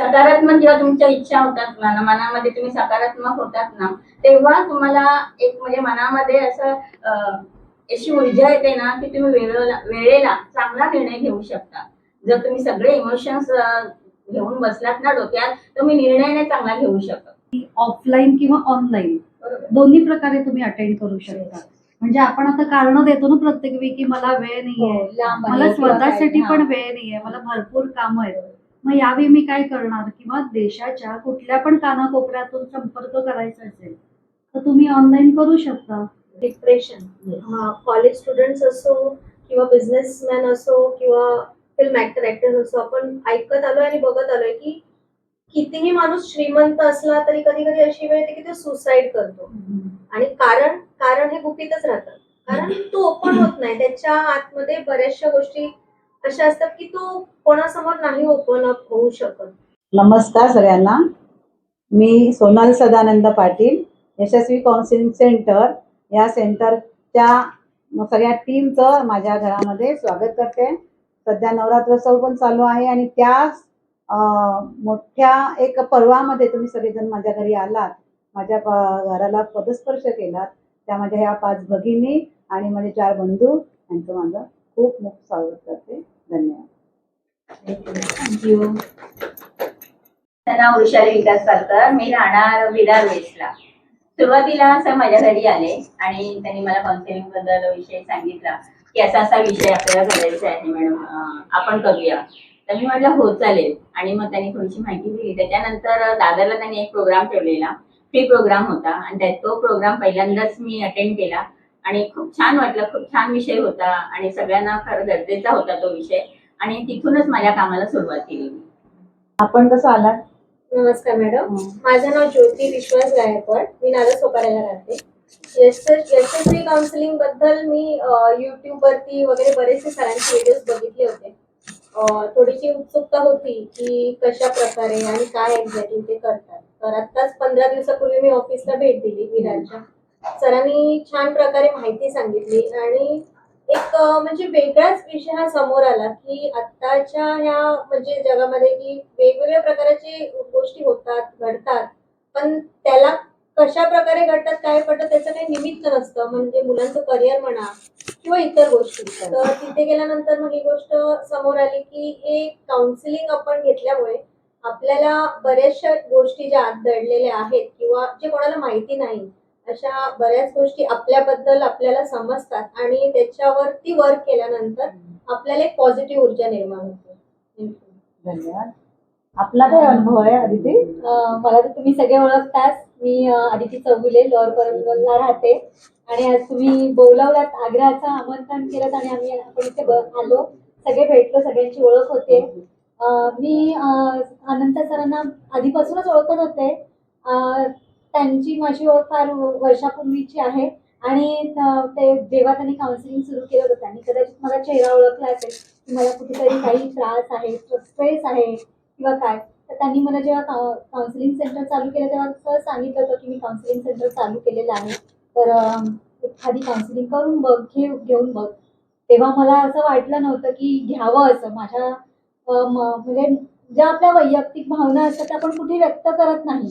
सकारात्मक जेव्हा तुमच्या इच्छा होतात ना मनामध्ये तुम्ही सकारात्मक होतात ना तेव्हा तुम्हाला एक म्हणजे मनामध्ये असं अशी ऊर्जा येते ना की तुम्ही वेळेला वेळेला चांगला निर्णय घेऊ शकता. जर तुम्ही सगळे इमोशन्स घेऊन बसलात ना डोक्यात तर मी निर्णय नाही चांगला घेऊ शकत. ऑफलाईन किंवा ऑनलाईन दोन्ही प्रकारे तुम्ही अटेंड करू शकता. म्हणजे आपण आता कारण देतो ना प्रत्येक वेळी की मला वेळ नाहीये हो, मला स्वतःसाठी. पण वेळ नाहीये मला भरपूर काम आहेत. मग यावेळी मी काय करणार? किंवा देशाच्या कुठल्या पण कानाकोपऱ्यातून संपर्क करायचा असेल तर तुम्ही ऑनलाईन करू शकता. डिप्रेशन कॉलेज स्टुडंट्स असो किंवा बिझनेसमॅन असो किंवा फिल्म ऍक्टर ऍक्टर असो आपण ऐकत आलोय आणि बघत आलोय की कितीही माणूस श्रीमंत असला तरी कधी कधी अशी वेळ येते की तो सुसाईड करतो. आणि कारण कारण हे गुपितच राहतं कारण तो ओपन होत नाही. त्याच्या आतमध्ये बऱ्याचशा गोष्टी असे असतात की तो कोणासमोर नाही ओपन अप होऊ शकत. नमस्कार सगळ्यांना. मी सोनाल सदानंद पाटील यशस्वी काउन्सिलिंग सेंटर या सेंटरच्या सगळ्या टीमचं माझ्या घरामध्ये स्वागत करते. सध्या नवरात्रोत्सव पण चालू आहे आणि त्या मोठ्या एक पर्वामध्ये तुम्ही सगळेजण माझ्या घरी आलात. माझ्या घराला पदस्पर्श केलात. त्या माझ्या ह्या पाच भगिनी आणि माझे चार बंधू यांचं माझं खूप खूप स्वागत करते. धन्यवाद. थँक्यू नाव वृषाली विकास पालकर मी राहणार विरार वेस्टला. सुरुवातीला असं माझ्या घरी आले आणि त्यांनी मला काउन्सिलिंगबद्दल विषय सांगितला की असा असा विषय आपल्याला करायचा आहे मॅडम आपण करूया. तर मी म्हटलं हो चालेल. आणि मग त्यांनी थोडीशी माहिती दिली. त्याच्यानंतर दादरला त्यांनी एक प्रोग्राम ठेवलेला. फ्री प्रोग्राम होता. आणि तो प्रोग्राम पहिल्यांदाच मी अटेंड केला. आणि खूप छान वाटलं खूप छान विषय होता आणि सगळ्यांना खरं गरजेचा होता तो विषय. आणि तिथूनच माझ्या कामाला सुरुवात केली मी. आपण कसं आलात? नमस्कार मॅडम. माझं नाव ज्योती विश्वास गायकवाड. मी नारायण राहते. यशस यशस्वी काउन्सिलिंगबद्दल मी युट्यूब वरती वगैरे बरेचसे सरांचे व्हिडिओज बघितले होते. अं, थोडीशी उत्सुकता होती की कशा प्रकारे आणि काय एक्झॅक्टली ते करतात. तर आत्ताच पंधरा दिवसापूर्वी मी ऑफिसला भेट दिली विरारच्या सरांनी छान प्रकारे माहिती सांगितली आणि एक म्हणजे वेगळाच विषय हा समोर आला की आत्ताच्या ह्या म्हणजे जगामध्ये की वेगवेगळ्या प्रकारचे गोष्टी होतात घडतात पण त्याला कशा प्रकारे घडतात काय पडतं त्याचं काही निमित्त नसतं. म्हणजे मुलांचं करिअर म्हणा किंवा इतर गोष्टी. तर तिथे गेल्यानंतर मग ही गोष्ट समोर आली की हे काउन्सिलिंग आपण घेतल्यामुळे आपल्याला बऱ्याचशा गोष्टी ज्या आत दडलेल्या आहेत किंवा जे कोणाला माहिती नाही अशा बऱ्याच गोष्टी आपल्याबद्दल आपल्याला समजतात आणि त्याच्यावरती वर्क केल्यानंतर आपल्याला एक पॉझिटिव्ह ऊर्जा निर्माण होते. धन्यवाद. आपला काय अनुभव आहे अदिती अं, मला तर तुम्ही सगळे ओळखताच. मी आदिती चौगुले लोअर परंपरला राहते. आणि आज तुम्ही बोलावलात आग्रहाचं आमंत्रण केलं आणि आम्ही आपण इथे ब- आलो. सगळे भेटलो सगळ्यांची ओळख होते. मी अनंत सरांना आधीपासूनच ओळखत होते. अं, त्यांची माझी ओळख फार वर्षापूर्वीची आहे. आणि ते जेव्हा त्यांनी काउन्सिलिंग सुरू केलं होतं त्यांनी कदाचित मला चेहरा ओळखला असेल की मला कुठेतरी काही त्रास आहे स्ट्रेस आहे किंवा काय. तर त्यांनी मला जेव्हा काउन्सिलिंग सेंटर चालू केलं तेव्हा सहज सांगितलं होतं की मी काउन्सिलिंग सेंटर चालू केलेलं आहे. तर एखादी काउन्सिलिंग करून बघ घे घेऊन बघ. तेव्हा मला असं वाटलं नव्हतं की घ्यावं असं. माझ्या म्हणजे ज्या आपल्या वैयक्तिक भावना असतात त्या आपण कुठे व्यक्त करत नाही.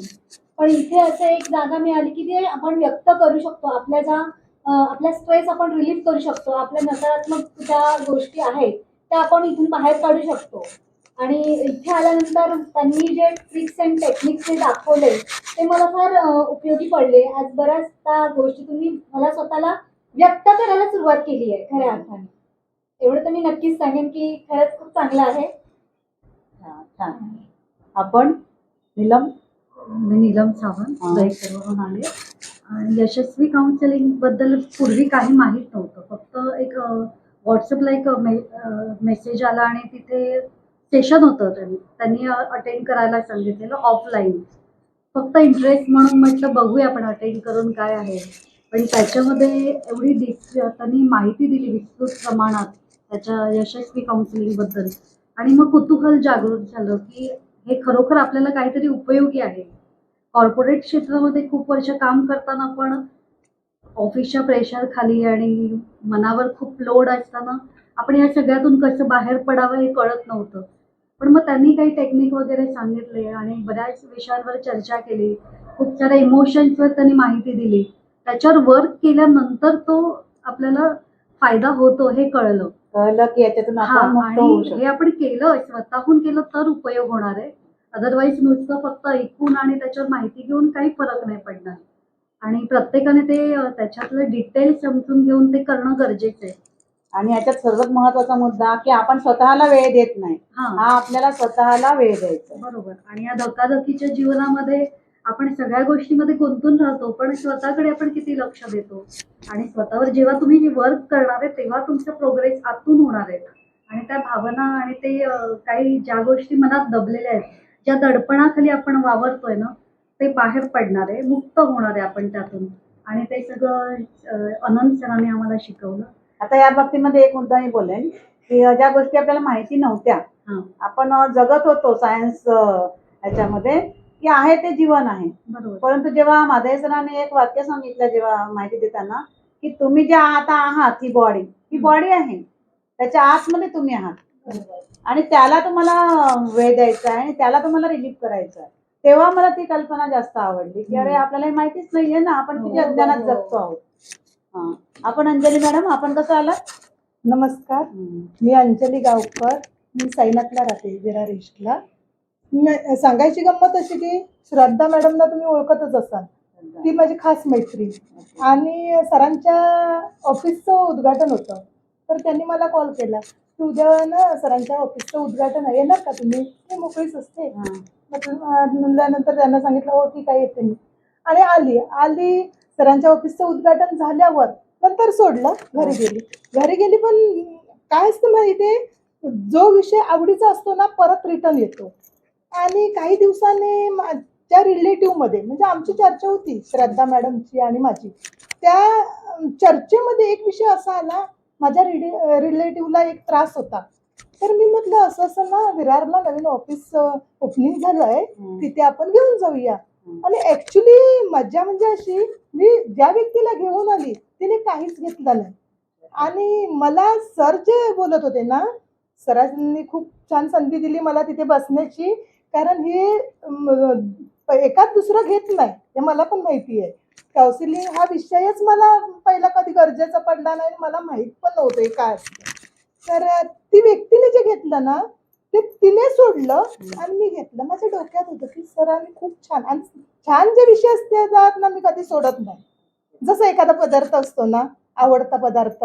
पण इथे असं एक जागा मिळाली की ते आपण व्यक्त करू शकतो. आपल्या ज्या आपला स्ट्रेस आपण रिलीफ करू शकतो. आपल्या नकारात्मक ज्या गोष्टी आहेत त्या आपण इथून बाहेर काढू शकतो. आणि इथे आल्यानंतर त्यांनी जे ट्रिक्स अँड टेक्निक्स जे दाखवले ते मला फार उपयोगी पडले. आज बऱ्याच त्या गोष्टी तुम्ही मला स्वतःला व्यक्त करायला सुरुवात केली आहे खऱ्या अर्थाने. एवढं तर मी नक्कीच सांगेन की खरंच खूप चांगलं आहे. आपण निलम मी नीलम सावंत. दहीसरवरून आले आणि यशस्वी काउन्सिलिंगबद्दल पूर्वी काही माहीत नव्हतं. फक्त एक व्हॉट्सअपला एक मेसेज आला आणि तिथे सेशन होतं त्यांनी त्यांनी अटेंड करायला सांगितलेलं ऑफलाईन फक्त इंटरेस्ट म्हणून म्हटलं बघूया आपण अटेंड करून काय आहे. पण त्याच्यामध्ये एवढी डिस त्यांनी माहिती दिली विस्तृत प्रमाणात त्याच्या यशस्वी काउन्सिलिंगबद्दल आणि मग कुतूहल जागृत झालं की हे खरोखर आपल्याला काहीतरी उपयोगी आहे. कॉर्पोरेट क्षेत्रामध्ये खूप वर्ष काम करताना पण ऑफिसच्या प्रेशर खाली आणि मनावर खूप लोड असताना आपण या सगळ्यातून कसं बाहेर पडावं हे कळत नव्हतं. पण मग त्यांनी काही टेक्निक वगैरे सांगितले आणि बऱ्याच विषयांवर चर्चा केली. खूप साऱ्या इमोशन्सवर त्यांनी माहिती दिली. त्याच्यावर वर्क केल्यानंतर तो आपल्याला फायदा होतो हे कळलं. कळलं की याच्यातून हा आपण मुक्त होऊ आणि हे शकतो आपण केलं स्वतःहून केलं तर उपयोग होणार आहे. अदरवाईज नुसतं फक्त ऐकून आणि त्याच्यावर माहिती घेऊन काही फरक नाही पडणार. आणि प्रत्येकाने ते अं, त्याच्यातलं डिटेल समजून घेऊन ते करणं गरजेचं आहे. आणि याच्यात सर्वात महत्त्वाचा मुद्दा की आपण स्वतःला वेळ देत नाही. हा. हा आपल्याला स्वतःला वेळ द्यायचा आहे. बरोबर. आणि या धकाधकीच्या जीवनामध्ये आपण सगळ्या गोष्टीमध्ये गुंतून राहतो पण स्वतःकडे आपण किती लक्ष देतो? आणि स्वतःवर जेव्हा तुम्ही वर्क करणार आहे तेव्हा तुमचा प्रोग्रेस आतून होणार आहे. आणि त्या भावना आणि ते काही ज्या गोष्टी मनात दबलेल्या आहेत ज्या दडपणाखाली आपण वावरतोय ना ते बाहेर पडणार आहे मुक्त होणार आहे आपण त्यातून. आणि ते सगळं अनंत सरांनी आम्हाला शिकवलं. आता या बाबतीमध्ये एक मुद्दा मी बोलेन की ज्या गोष्टी आपल्याला माहिती नव्हत्या आपण जगत होतो सायन्स ह्याच्यामध्ये की आहे ते जीवन आहे. बरोबर. परंतु जेव्हा माधव सरांनी एक वाक्य सांगितलं जेव्हा माहिती देताना की तुम्ही ज्या आता आहात ही बॉडी ही बॉडी आहे. त्याच्या आतमध्ये तुम्ही आहात. आणि त्याला तुम्हाला वेळ द्यायचा आहे आणि त्याला तुम्हाला रिलीफ करायचं आहे. तेव्हा मला ती कल्पना जास्त आवडली की अरे आपल्याला हे माहितीच नाहीये ना आपण किती हो, अज्ञानात हो. जगतो आहोत. हा. आपण अंजली मॅडम आपण कसं आलात? नमस्कार. मी अंजली गावकर मी साईनाथला राहते विरार ईस्टला म- सांगायची गंमत अशी की श्रद्धा मॅडमला तुम्ही ओळखतच असाल. ती माझी खास मैत्रीण आणि सरांच्या ऑफिसचं उद्घाटन होतं. तर त्यांनी मला कॉल केला. की उद्या ना सरांच्या ऑफिसचं उद्घाटन आहे. येणार का तुम्ही? मी मोकळीच असते. हा. म्हणल्यानंतर त्यांना सांगितलं हो ठीक आहे येते मी. आणि आली. आली सरांच्या ऑफिसचं उद्घाटन झाल्यावर नंतर सोडलं घरी गेली. घरी गेली पण काय असतं माहिती जो विषय आवडीचा असतो ना परत रिटर्न येतो. आणि काही दिवसांनी माझ्या रिलेटिव्हमध्ये म्हणजे आमची चर्चा होती श्रद्धा मॅडमची आणि माझी. त्या चर्चेमध्ये एक विषय असा आला माझ्या रिले रिलेटिव्हला एक त्रास होता. तर मी म्हटलं असं असं ना विरारला नवीन ऑफिस ओपनिंग झालं आहे. तिथे आपण घेऊन जाऊया. आणि ऍक्च्युली मज्जा म्हणजे अशी मी ज्या व्यक्तीला घेऊन आली तिने काहीच घेतलं नाही. आणि मला सर जे बोलत होते ना सरांनी खूप छान संधी दिली मला तिथे बसण्याची. कारण हे एकाच दुसरं घेत नाही हे मला पण माहिती आहे. काउन्सिलिंग हा विषयच मला पहिला कधी गरजेचा पडला नाही आणि मला माहीत पण नव्हतं हे काय असतं. तर ती व्यक्तीने जे घेतलं ना ते तिने सोडलं आणि मी घेतलं. माझ्या डोक्यात होतं की सरांनी खूप छान आणि छान जे विषय असतात ना मी कधी सोडत नाही. जसं एखादा पदार्थ असतो ना आवडता पदार्थ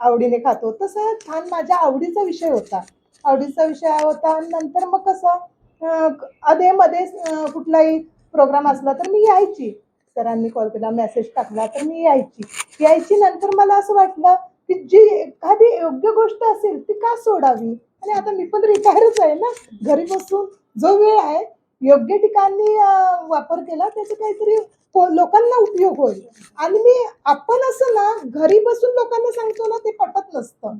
आवडीने खातो तसं छान माझ्या आवडीचा विषय होता. आवडीचा विषय होता आणि नंतर मग कसं अधेमध्ये कुठलाही प्रोग्राम असला तर मी यायची. सरांनी कॉल केला मेसेज टाकला तर मी यायची. यायची नंतर मला असं वाटलं की जी एखादी योग्य गोष्ट असेल ती का सोडावी? आणि आता मी पण रिटायरच आहे ना. घरी बसून जो वेळ आहे योग्य ठिकाणी वापर केला त्याचा काहीतरी लोकांना उपयोग होईल. आणि मी आपण असं ना घरी बसून लोकांना सांगतो ना ते पटत नसतं.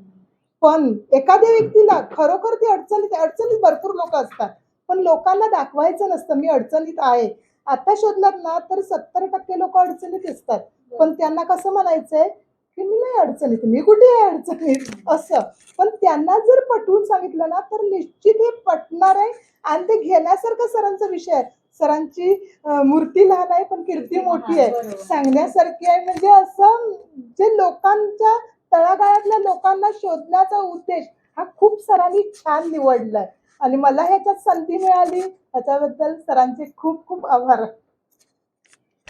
पण एखाद्या व्यक्तीला खरोखर ती अडचणीत अडचणीत भरपूर लोक असतात. पण लोकांना दाखवायचं नसतं मी अडचणीत आहे. आता शोधलात ना तर सत्तर टक्के लोक अडचणीत असतात पण त्यांना कसं म्हणायचंय की मी नाही अडचणीत मी कुठे आहे अडचणीत? असं. पण त्यांना जर पटवून सांगितलं ना तर निश्चित हे पटणार आहे. आणि ते घेण्यासारखा सरांचा विषय आहे. सरांची मूर्ती लहान आहे पण कीर्ती मोठी आहे. सांगण्यासारखी आहे. म्हणजे असं जे लोकांच्या तळागाळातल्या लोकांना शोधण्याचा उद्देश हा खूप सरांनी छान निवडलाय. आणि मला ह्याच्यात संधी मिळाली. त्याच्याबद्दल सरांचे खूप खूप आभार.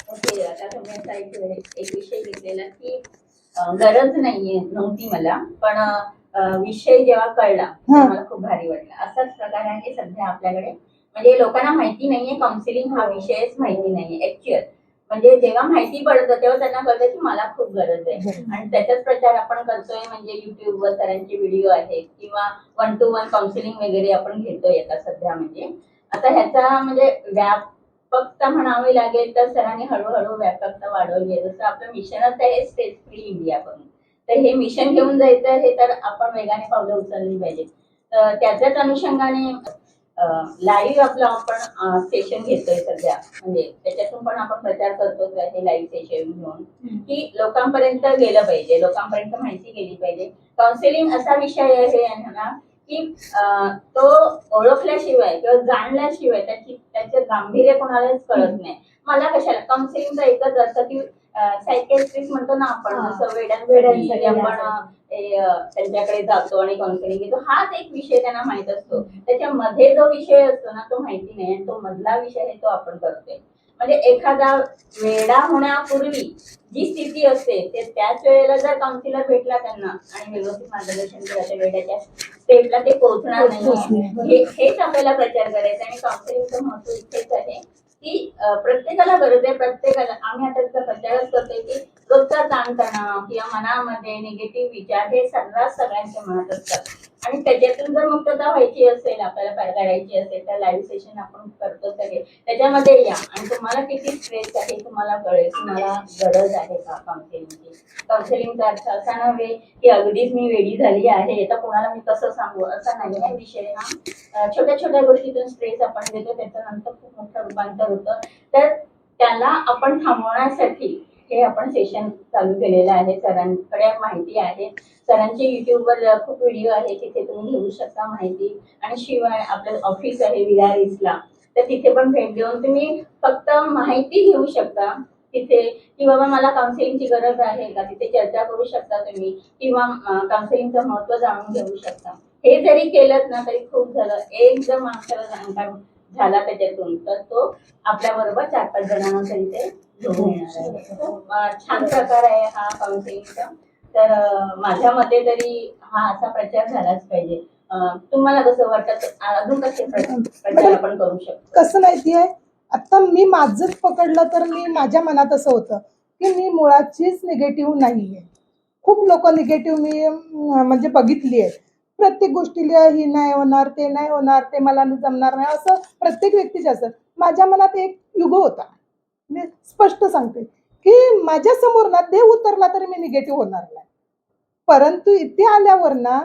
ओके आता तुम्ही असा एक एक विषय घेतलेला की गरज नाहीये नव्हती मला पण विषय जेव्हा कळला. मला खूप भारी वाटला. असाच प्रकार आहे सध्या आपल्याकडे. म्हणजे लोकांना माहिती नाहीये काउन्सिलिंग हा विषयच माहिती नाहीये ऍक्च्युअल म्हणजे जेव्हा माहिती पडतं तेव्हा त्यांना कळतं की मला खूप गरज आहे. आणि त्याचाच प्रचार आपण करतोय म्हणजे युट्यूबवर सरांचे व्हिडिओ आहेत किंवा वन टू वन काउन्सिलिंग वगैरे आपण घेतोय आता सध्या म्हणजे. आता ह्याचा म्हणजे व्यापकता म्हणावी लागेल तर सरांनी हळूहळू व्यापकता वाढवली आहे. जसं आपलं मिशनच आहे स्ट्रेस फ्री इंडिया करून तर हे मिशन घेऊन जायचं हे तर आपण वेगाने पावलं उचलली पाहिजे. तर त्याच्याच अनुषंगाने लाईव्ह आपलं आपण सेशन घेतोय सध्या. म्हणजे त्याच्यातून पण आपण प्रचार करतो हे लाईव्ह सेशन घेऊन की लोकांपर्यंत गेलं पाहिजे. लोकांपर्यंत माहिती गेली पाहिजे. काउन्सिलिंग असा विषय आहे ना की तो ओळखल्याशिवाय किंवा जाणल्याशिवाय त्याची त्याचे गांभीर्य कोणालाच कळत नाही. मला कशाला? काउन्सिलिंगचा एकच अर्थ की सायकेट्रिस्ट म्हणतो ना आपण. जसं वेड्यांसाठी वेड्यांसाठी आपण त्यांच्याकडे जातो आणि काउन्सिलिंग घेतो. हाच एक विषय त्यांना माहीत असतो. त्याच्यामध्ये जो विषय असतो ना तो माहिती नाही आणि तो मधला विषय आहे तो आपण करतोय. म्हणजे एखादा वेडा होण्यापूर्वी जी स्थिती असते ते त्याच वेळेला जर काउन्सिलर भेटला त्यांना आणि व्यवस्थित मार्गदर्शन केलं वेड्याच्या स्टेपला ते पोहोचणार नाही. हेच आपल्याला प्रचार करायचा आणि काउन्सिलिंगचं महत्त्व इथेच आहे. की प्रत्येकाला गरज आहे प्रत्येकाला. आम्ही आता त्याचा प्रचारच करतोय की रोजचा ताणतणाव किंवा मनामध्ये निगेटिव्ह विचार हे सर्रास सगळ्यांच्या मनात असतात. आणि त्याच्यातून जर मुक्तता व्हायची असेल आपल्याला काढायची असेल तर लाईव्ह सेशन आपण करतो सगळे. त्याच्यामध्ये या. आणि तुम्हाला किती स्ट्रेस आहे तुम्हाला कळेल तुम्हाला गरज आहे का काउन्सिलिंगची काउन्सिलिंगचा अर्थ असा नव्हे की अगदीच मी वेडी झाली आहे तर कोणाला मी कसं सांगू? असा नाही आहे विषय हा. छोट्या छोट्या गोष्टीतून स्ट्रेस आपण देतो त्याच्यानंतर खूप मोठं रूपांतर होतं. तर त्याला आपण थांबवण्यासाठी हे आपण सेशन चालू केलेलं आहे. सरांकडे माहिती आहे. सरांचे युट्यूबवर खूप व्हिडिओ आहे. तिथे तुम्ही घेऊ शकता माहिती. आणि शिवाय आपलं ऑफिस आहे विरार ईस्टला तर तिथे पण भेट देऊन तुम्ही फक्त माहिती घेऊ शकता. तिथे की बाबा मला काउन्सिलिंगची गरज आहे का? तिथे चर्चा करू शकता तुम्ही. किंवा काउन्सिलिंगचं महत्त्व जाणून घेऊ शकता. हे जरी केलं ना तरी खूप झालं. एक जर माणसाला जाणकार झाला त्याच्यातून तर तो आपल्या बरोबर चार पाच जणांना तरी ते घेऊन येणार आहे. खूप, अं, छान प्रकार आहे हा काउन्सिलिंगचा तर माझ्या मते तरी हा असा प्रचार झालाच पाहिजे. तुम्हाला कसं वाटतं? अजून कसे प्र- प्रचार आपण करू शकतो? कसं माहितीये? आता मी माझंच पकडलं तर मी माझ्या मनात असं होतं की मी मुळाचीच निगेटिव्ह नाहीये. खूप लोक निगेटिव्ह मी म्हणजे बघितली आहे प्रत्येक गोष्टीला ही नाही होणार ते नाही होणार ते मला जमणार नाही असं प्रत्येक व्यक्तीचे असं. माझ्या मनात एक युग होता. मी स्पष्ट सांगते की माझ्यासमोर ना देव उतरला तरी मी निगेटिव्ह होणार नाही. परंतु इथे आल्यावर ना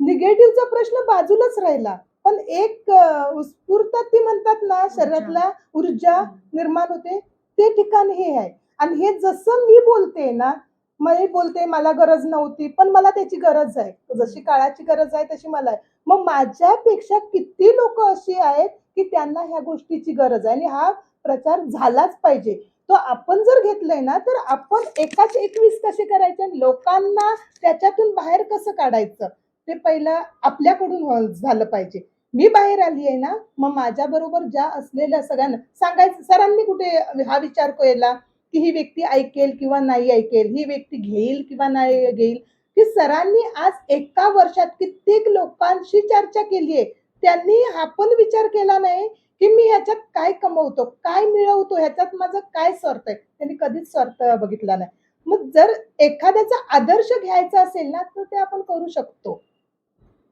निगेटिव्हचा प्रश्न बाजूलाच राहिला. पण एक उत्स्फूर्त ती म्हणतात ना शरीरातला ऊर्जा निर्माण होते. ते ठिकाण हे आहे. आणि हे जसं मी बोलते ना मी बोलते मला गरज नव्हती पण मला त्याची गरज आहे. जशी काळाची गरज आहे तशी मला आहे. मग माझ्यापेक्षा किती लोक अशी आहेत की त्यांना ह्या गोष्टीची गरज आहे आणि हा प्रचार झालाच पाहिजे. तो आपण जर घेतलंय ना तर आपण एकाच एकवीस कसे करायचे आणि लोकांना त्याच्यातून बाहेर कसं काढायचं? ते पहिलं आपल्याकडून झालं पाहिजे. मी बाहेर आली आहे ना मग माझ्या बरोबर ज्या असलेल्या सगळ्यांना सांगायचं सरांनी कुठे हा विचार केला? की ही व्यक्ती ऐकेल किंवा नाही ऐकेल ही व्यक्ती घेईल किंवा नाही घेईल की सरांनी आज एका वर्षात कित्येक लोकांशी चर्चा केली आहे. त्यांनी हा पण विचार केला नाही की मी ह्याच्यात काय कमवतो काय मिळवतो ह्याच्यात माझं काय स्वार्थ आहे? त्यांनी कधीच स्वार्थ बघितला नाही. मग जर एखाद्याचा आदर्श घ्यायचा असेल ना तर ते आपण करू शकतो.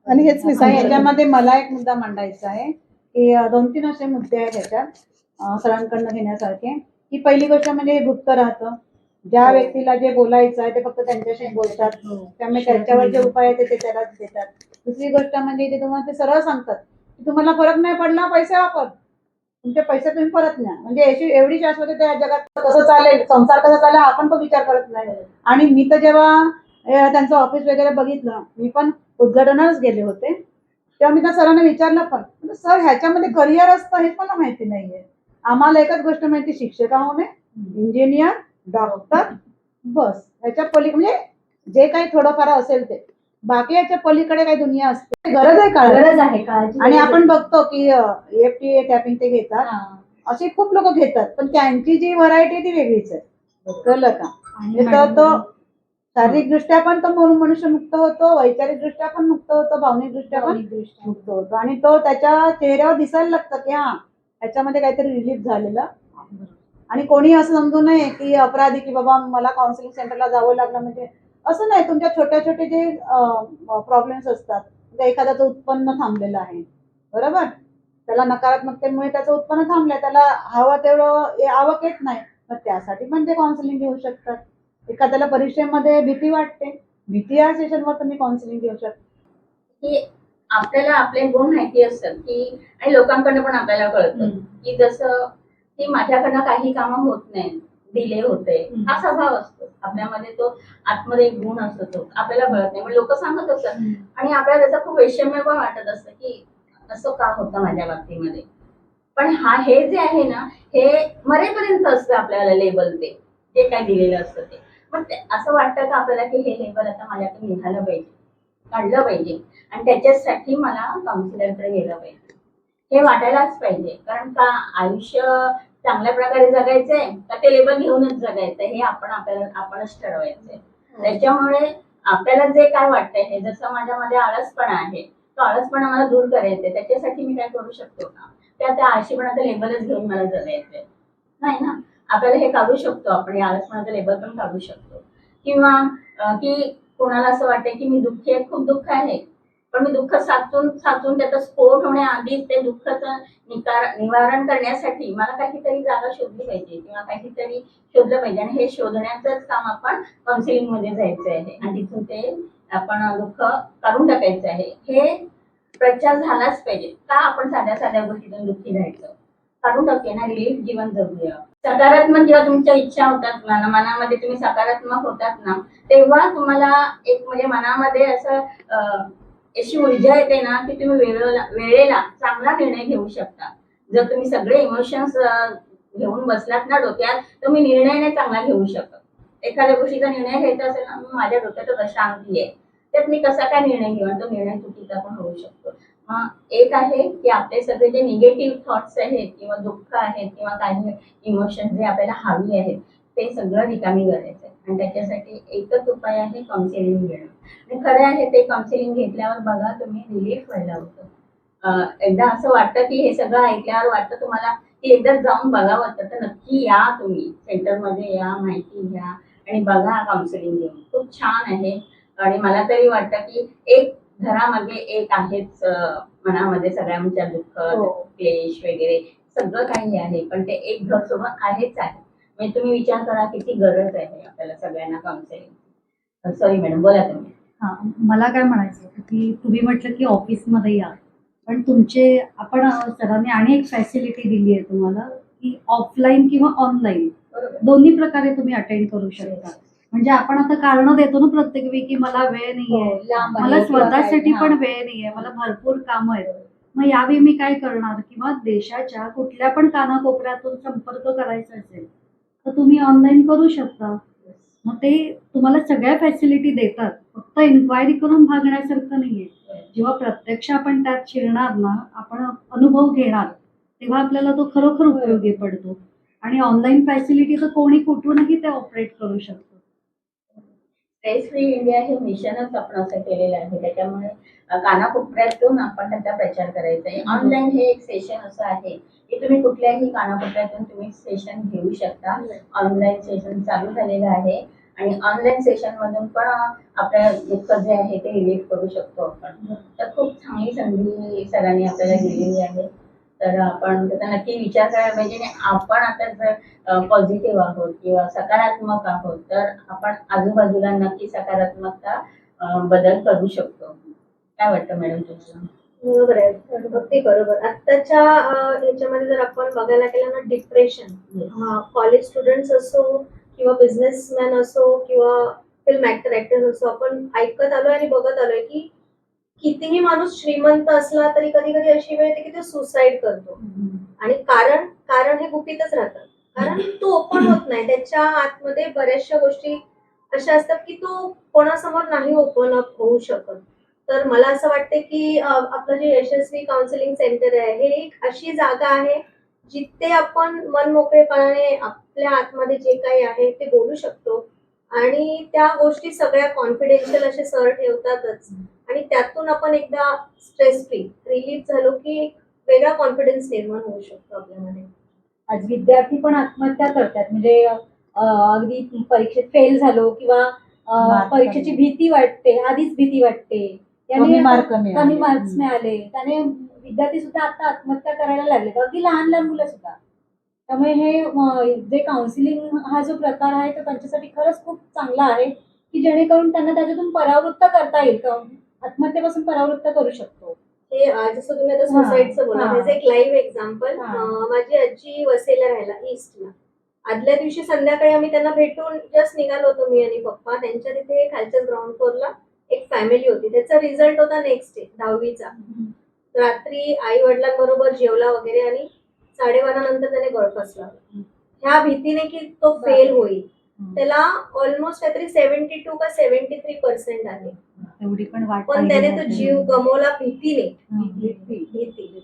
आणि हेच मी. याच्यामध्ये मला एक मुद्दा मांडायचा आहे की दोन तीन असे मुद्दे आहेत याच्यात अं, सरांकडनं घेण्यासारखे. की पहिली गोष्ट म्हणजे हे गुप्त राहतं. ज्या व्यक्तीला जे बोलायचं आहे ते फक्त त्यांच्याशी बोलतात. त्यामुळे त्याच्यावर जे उपाय आहेत ते- त्यालाच देतात. दुसरी गोष्ट म्हणजे ते तुम्हाला ते सरळ सांगतात. की तुम्हाला फरक नाही पडला पैसे वापर. तुमचे पैसे तुम्ही परत न्या. म्हणजे याची एवढी शाश्वती त्या जगात कसं चालेल संसार कसा चालेल आपण पण विचार करत नाही. आणि मी तर जेव्हा त्यांचं ऑफिस वगैरे बघितलं मी पण उद्घाटनालाच गेले होते. तेव्हा मी त्या सरांना विचारलं पण सर ह्याच्यामध्ये करिअर असतं हे मला माहिती नाहीये. आम्हाला एकच गोष्ट माहिती शिक्षका होणे इंजिनियर डॉक्टर बस. ह्याच्या पली म्हणजे जे काही थोडंफार असेल ते. बाकी याच्या पलीकडे काही दुनिया असते. गरज आहे का गरज आहे काळजी आणि आपण बघतो की एफ टी ए टॅपिंग ते घेतात. असे खूप लोक घेतात. पण त्यांची जी व्हरायटी ती वेगळीच आहे. कळलं का? म्हणजे तो शारीरिक दृष्ट्या पण तो मनु- मनुष्य मुक्त होतो वैचारिक दृष्ट्या पण मुक्त होतो भावनिक दृष्ट्या पण. मुक्त होतो. आणि तो त्याच्या चेहऱ्यावर दिसायला लागतं की हा याच्यामध्ये काहीतरी रिलीफ झालेलं. आणि कोणी असं समजू नये की अपराधी की बाबा मला काउन्सिलिंग सेंटरला जावं लागलं. म्हणजे असं नाही तुमच्या छोट्या छोटे जे प्रॉब्लेम्स असतात म्हणजे एखाद्याचं उत्पन्न थांबलेलं आहे. बरोबर? त्याला नकारात्मकतेमुळे त्याचं उत्पन्न थांबलंय. त्याला हवं तेवढं आवक येत नाही. मग त्यासाठी पण ते काउन्सिलिंग घेऊ शकतात. एखाद्याला परीक्षेमध्ये भीती वाटते. भीती या सेशनवर तुम्ही काउन्सिलिंग घेऊ शकता. की आपल्याला आपले गुण माहिती असतात की आणि लोकांकडनं पण आपल्याला कळतं. की जसं की माझ्याकडनं काही कामं होत नाही डिले होते. हा स्वभाव असतो. आपल्यामध्ये तो आतमध्ये एक गुण असतो तो आपल्याला कळत नाही. पण लोक सांगत असतात. आणि आपल्याला त्याचा खूप वैषम्य पण वाटत असतं की असं का होतं माझ्या बाबतीमध्ये? पण हा हे जे आहे ना हे मरेपर्यंत असतं आपल्याला लेबल ते जे काय दिलेलं असतं ते. मग असं वाटतं का आपल्याला की हे लेबल आता माझ्याकडे निघालं पाहिजे? काढलं पाहिजे. आणि त्याच्यासाठी मला काउन्सिलरकडे गेलं पाहिजे. हे वाटायलाच पाहिजे. कारण का आयुष्य चांगल्या प्रकारे जगायचंय का ते लेबल घेऊनच जगायचंय हे आपण आपल्याला आपणच ठरवायचंय. त्याच्यामुळे आपल्याला जे काय वाटतंय हे जसं माझ्यामध्ये आळसपणा आहे तो आळसपणा मला दूर करायचंय. त्याच्यासाठी मी काय करू शकतो का? त्या त्या आळशीपणाचं लेबलच घेऊन मला जगायचंय. नाही ना? आपल्याला हे काढू शकतो आपण या आळसपणाचं लेबल पण काढू शकतो. किंवा की कोणाला असं वाटतंय की मी दुःखी आहे? खूप दुःख आहे. पण मी दुःख साचून साचून त्याचा स्फोट होण्याआधीच ते दुःखाचं निकार निवारण करण्यासाठी मला काहीतरी जागा शोधली पाहिजे किंवा काहीतरी शोधलं पाहिजे. आणि हे शोधण्याचंच काम आपण काउन्सिलिंगमध्ये जायचं आहे. आणि तिथून ते आपण दुःख काढून टाकायचं आहे. हे प्रचार झालाच पाहिजे. का आपण साध्या साध्या गोष्टीतून दुःखी राहायचं? काढून टाकूया ना. रिलीफ जीवन जगूया. सकारात्मक जेव्हा तुमच्या इच्छा होतात ना मनामध्ये तुम्ही सकारात्मक होतात ना तेव्हा तुम्हाला एक म्हणजे मनामध्ये असं अशी ऊर्जा येते ना की तुम्ही वेळेला वेळेला चांगला निर्णय घेऊ शकता. जर तुम्ही सगळे इमोशन्स घेऊन बसलात ना डोक्यात तर मी निर्णय नाही चांगला घेऊ शकत. एखाद्या गोष्टीचा निर्णय घ्यायचा असेल ना माझ्या डोक्यात अशांती आहे. त्यात मी कसा काय निर्णय घेऊ? तो निर्णय चुकीचा पण होऊ शकतो. मग एक आहे की आपले सगळे जे निगेटिव्ह थॉट्स आहेत किंवा दुःख आहेत किंवा काही इमोशन जे आपल्याला हवी आहेत ते सगळं रिकामी करायचं आहे आणि त्याच्यासाठी एकच उपाय आहे काउन्सिलिंग घेणं. आणि खरं आहे ते काउन्सिलिंग घेतल्यावर बघा तुम्ही रिलीफ व्हायला होतं. एकदा असं वाटतं की हे सगळं ऐकल्यावर वाटतं तुम्हाला की एकदा जाऊन बघावं तर नक्की या तुम्ही. सेंटरमध्ये या माहिती घ्या आणि बघा काउन्सिलिंग घेऊन. खूप छान आहे. आणि मला तरी वाटतं की एक घरामध्ये एक आहेच मनामध्ये सगळ्यांच्या दुःख हो. क्लेश वगैरे सगळं काही आहे पण ते एक घर सोडून आहेच आहे. म्हणजे तुम्ही विचार करा किती गरज आहे आपल्याला सगळ्यांना काउन्सिलिंग सॉरी मॅडम बोला तुम्ही. हा मला काय म्हणायचं की तुम्ही म्हटलं की ऑफिसमध्ये या. पण तुमचे आपण सरांनी आणि एक फॅसिलिटी दिली आहे तुम्हाला की ऑफलाईन किंवा ऑनलाईन दोन्ही प्रकारे तुम्ही अटेंड करू शकता. म्हणजे आपण आता कारण देतो ना प्रत्येक वेळी की मला वेळ नाहीये. लांब आहे मला किंवा काय, स्वतःसाठी हा. पण वेळ नाहीये मला भरपूर कामं आहेत. मग यावेळी मी काय करणार? किंवा देशाच्या कुठल्या पण कानाकोपऱ्यातून संपर्क करायचा असेल तर तुम्ही ऑनलाईन करू शकता. मग ते तुम्हाला सगळ्या फॅसिलिटी देतात. फक्त इन्क्वायरी करून भागण्यासारखं नाहीये. जेव्हा प्रत्यक्ष आपण त्यात शिरणार ना आपण अनुभव घेणार तेव्हा आपल्याला तो खरोखर उपयोगी पडतो. आणि ऑनलाईन फॅसिलिटी तर कोणी कुठूनही ते ऑपरेट करू शकतो. स्ट्रेस फ्री इंडिया हे मिशनच आपण असं केलेलं आहे. त्याच्यामुळे कानाकोपऱ्यातून आपण त्याचा प्रचार करायचा आहे. ऑनलाईन हे एक सेशन असं आहे की तुम्ही कुठल्याही कानाकोपऱ्यातून तुम्ही सेशन घेऊ शकता. ऑनलाईन सेशन चालू झालेलं आहे. आणि ऑनलाईन सेशन मधून पण अ, आपलं दुःख जे आहे ते रिलीफ करू शकतो आपण. तर खूप चांगली संधी सरांनी आपल्याला दिलेली आहे. तर आपण त्याचा नक्की विचार करायला पाहिजे आणि आपण आता जर पॉझिटिव्ह आहोत किंवा सकारात्मक आहोत तर आपण आजूबाजूला नक्की सकारात्मकता बदल करू शकतो. काय वाटतं मॅडम तुम्हाला बरोबर आहे. अगदी बरोबर. आत्ताच्या याच्यामध्ये जर आपण बघायला गेलं ना डिप्रेशन कॉलेज स्टुडंट्स असो किंवा बिझनेसमॅन असो किंवा फिल्म ऍक्टर ऍक्टर असो आपण ऐकत आलोय आणि बघत आलोय की कितीही माणूस श्रीमंत असला तरी कधी कधी अशी वेळ येते की तो सुसाईड करतो. आणि कारण कारण हे गुपितच राहतं. कारण तो ओपन होत नाही. त्याच्या आतमध्ये बऱ्याचशा गोष्टी अशा असतात की तो कोणासमोर नाही ओपन अप होऊ शकत. तर मला असं वाटतं की आपलं जे यशस्वी काउन्सिलिंग सेंटर आहे हे एक अशी जागा आहे जिथे आपण मन मोकळेपणाने आपल्या आतमध्ये जे काही आहे ते बोलू शकतो. आणि त्या गोष्टी सगळ्या कॉन्फिडेन्शियल असे सर ठेवतातच. आणि त्यातून आपण एकदा स्ट्रेस फ्री रिलीफ झालो की वेगळा कॉन्फिडन्स निर्माण होऊ शकतो आपल्यामध्ये. आज विद्यार्थी पण आत्महत्या करतात. म्हणजे अगदी परीक्षेत फेल झालो किंवा परीक्षेची. भीती वाटते आधीच भीती वाटते. कमी त्याने मार्क कमी. मार्क्स मिळाले. त्याने विद्यार्थी सुद्धा आता आत्महत्या करायला लागले अगदी लहान लहान मुलं सुद्धा. त्यामुळे हे जे काउन्सिलिंग हा जो प्रकार आहे तो त्यांच्यासाठी खरंच खूप चांगला आहे की जेणेकरून त्यांना त्याच्यातून परावृत्त करता येईल का आत्महत्येपासून परावृत्त करू शकतो. हे जसं तुम्ही आता सुसाईडचं बोला. त्याचं एक लाईव्ह एक्झाम्पल. माझी आजी वसईला राहिला ईस्टला आदल्या दिवशी संध्याकाळी आम्ही त्यांना भेटून जस्ट निघालो होतो मी आणि पप्पा. त्यांच्या तिथे खालच्या ग्राउंड फ्लोअरला एक फॅमिली होती. त्याचा रिझल्ट होता नेक्स्ट डे दहावीचा. रात्री आई वडिलांबरोबर जेवला वगैरे आणि साडेबारा नंतर त्याने गळफस लावला ह्या भीतीने की तो फेल होईल. त्याला ऑलमोस्ट काहीतरी सेव्हन्टी टू का सेव्हन्टी थ्री पर्सेंट आहे एवढी पण वाट पण त्याने तो जीव गमवला भीतीने. भीती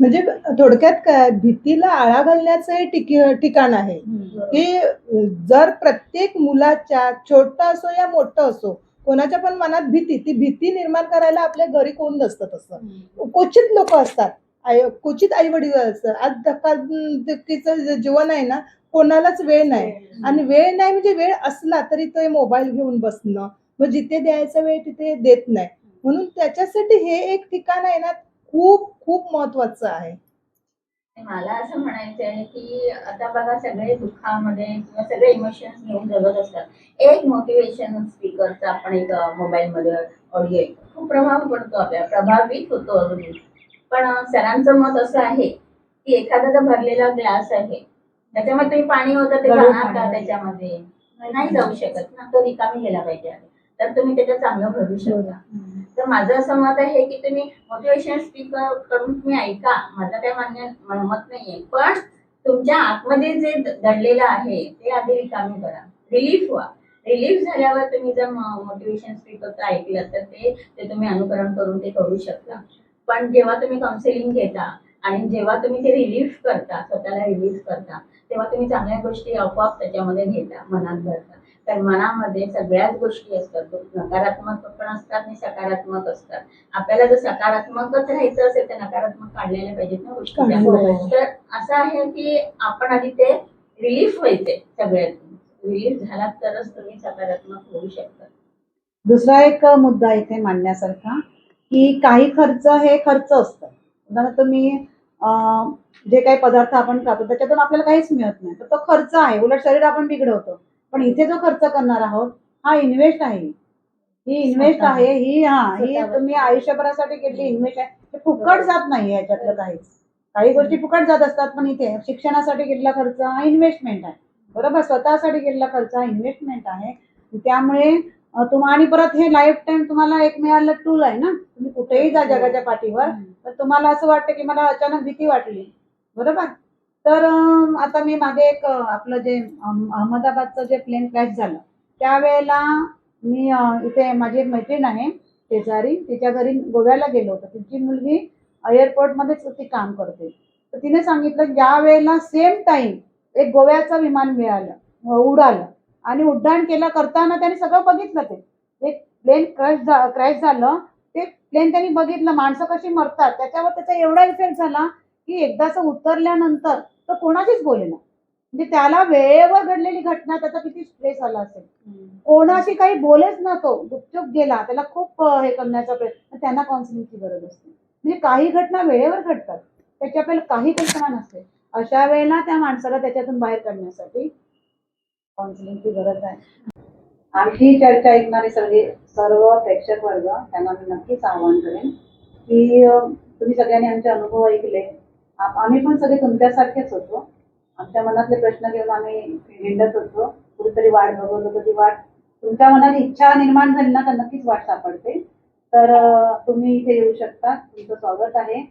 म्हणजे थोडक्यात काय भीतीला आळा घालण्याचं हे ठिकाण आहे. की जर प्रत्येक मुलाच्या छोटा असो या मोठं असो कोणाच्या पण मनात भीती ती भीती निर्माण करायला आपल्या घरी कोण नसतं तसं? क्वचित लोक असतात. आई क्वचित आई वडील असतात. आज धक्काधक्कीचं जीवन आहे ना कोणालाच वेळ नाही. आणि वेळ नाही म्हणजे वेळ असला तरी तो मोबाईल घेऊन बसणं मग जिथे द्यायचा वेळ तिथे देत नाही. म्हणून त्याच्यासाठी हे एक ठिकाण आहे ना खूप खूप महत्वाचं आहे. मला असं म्हणायचं आहे की आता बघा सगळे दुःखामध्ये किंवा सगळे इमोशन्स घेऊन जगत असतात. एक मोटिवेशन स्पीकरचा आपण एक मोबाईल मध्ये ऑडिओ खूप प्रभाव पडतो आपल्या प्रभावित होतो अगदी पण सरांचं मत असं आहे की एखादा जर भरलेला ग्लास आहे त्याच्यामध्ये तुम्ही पाणी होतं ते जाणार का. त्याच्यामध्ये? नाही जाऊ शकत ना तो रिकामी गेला पाहिजे तर तुम्ही त्याच्यात चांगलं भरू शकता. तर माझं असं मत आहे की तुम्ही मोटिवेशन स्पीकरकडून तुम्ही ऐका. माझं काही मान्य मत नाहीये. पण तुमच्या आतमध्ये जे दडलेलं आहे ते आधी रिकामी करा. रिलीफ व्हा. रिलीफ झाल्यावर तुम्ही जर मोटिवेशन स्पीकरचं ऐकलं तर ते तुम्ही अनुकरण करून ते करू शकता. पण जेव्हा तुम्ही काउन्सिलिंग घेता आणि जेव्हा तुम्ही ते रिलीफ करता स्वतःला रिलीफ करता तेव्हा तुम्ही चांगल्या गोष्टी आपोआप त्याच्यामध्ये घेता मनात भरता. तर मनामध्ये सगळ्याच गोष्टी असतात. नकारात्मक पण असतात आणि सकारात्मक असतात. आपल्याला जर सकारात्मकच राहायचं असेल तर नकारात्मक काढलेल्या पाहिजेत ना गोष्टी. तर असं आहे की आपण आधी ते रिलीफ व्हायचे सगळ्यात रिलीफ झाला तरच तुम्ही सकारात्मक होऊ शकता. दुसरा एक मुद्दा इथे मांडण्यासारखा की काही खर्च हे खर्च असतं. उदाहरणार्थ अं, जे काही पदार्थ आपण खातो त्याच्यातून आपल्याला काहीच मिळत नाही. तर तो खर्च आहे. उलट शरीर आपण बिघडवतो. पण इथे जो खर्च करणार आहोत हा इन्व्हेस्ट आहे. ही इन्व्हेस्ट आहे ही हा ही. तुम्ही आयुष्यभरासाठी केलेली इन्व्हेस्ट आहे. हे फुकट जात नाही याच्यातलं काहीच. काही गोष्टी फुकट जात असतात पण इथे शिक्षणासाठी केलेला खर्च हा इन्व्हेस्टमेंट आहे. बरोबर? स्वतःसाठी केलेला खर्च हा इन्व्हेस्टमेंट आहे. त्यामुळे तुम्हा आणि परत हे लाईफ टाईम तुम्हाला एक मिळालं टूल आहे ना? तुम्ही कुठेही जा जगाच्या पाठीवर. तर तुम्हाला असं वाटतं की मला अचानक भीती वाटली. बरोबर? तर आता मी मागे एक आपलं जे अहम- अहमदाबादचं जे प्लेन क्रॅश झालं त्यावेळेला मी इथे माझी एक मैत्रीण आहे शेजारी. तिच्या घरी गोव्याला गेलो होतो. तिची मुलगी एअरपोर्टमध्येच ती काम करते. तर तिने सांगितलं ज्या वेळेला सेम टाइम एक गोव्याचं विमान मिळालं उडालं आणि उड्डाण केलं करताना त्याने सगळं बघितलं ते. एक प्लेन क्रॅश क्रॅश झालं ते प्लेन त्यांनी बघितलं माणसं कशी मरतात त्याच्यावर त्याचा एवढा इफेक्ट झाला की एकदाच उतरल्यानंतर तो कोणाशीच बोलेना म्हणजे त्याला वेळेवर घडलेली घटना त्याचा किती स्ट्रेस आला असेल. कोणाशी काही बोलेच ना तो. गुपचूप गेला. त्याला खूप हे करण्याचा प्रयत्न त्यांना काउन्सिलिंगची गरज असते. म्हणजे काही घटना वेळेवर घडतात. त्याची आपल्याला काही कल्पना नसते. अशा वेळेला त्या माणसाला त्याच्यातून बाहेर काढण्यासाठी काउन्सिलिंगची गरज आहे. आमची चर्चा ऐकणारे सगळे सर्व प्रेक्षक वर्ग त्यांना मी नक्कीच आवाहन करेन की तुम्ही सगळ्यांनी आमचे अनुभव ऐकले. आम्ही पण सगळे तुमच्यासारखेच होतो. आमच्या मनातले प्रश्न घेऊन आम्ही हिंडत होतो. कुठेतरी वाट बघत होतो. ती वाट तुमच्या मनात इच्छा निर्माण झाली ना तर नक्कीच वाट सापडते. तर तुम्ही इथे येऊ शकता. तुमचं स्वागत आहे.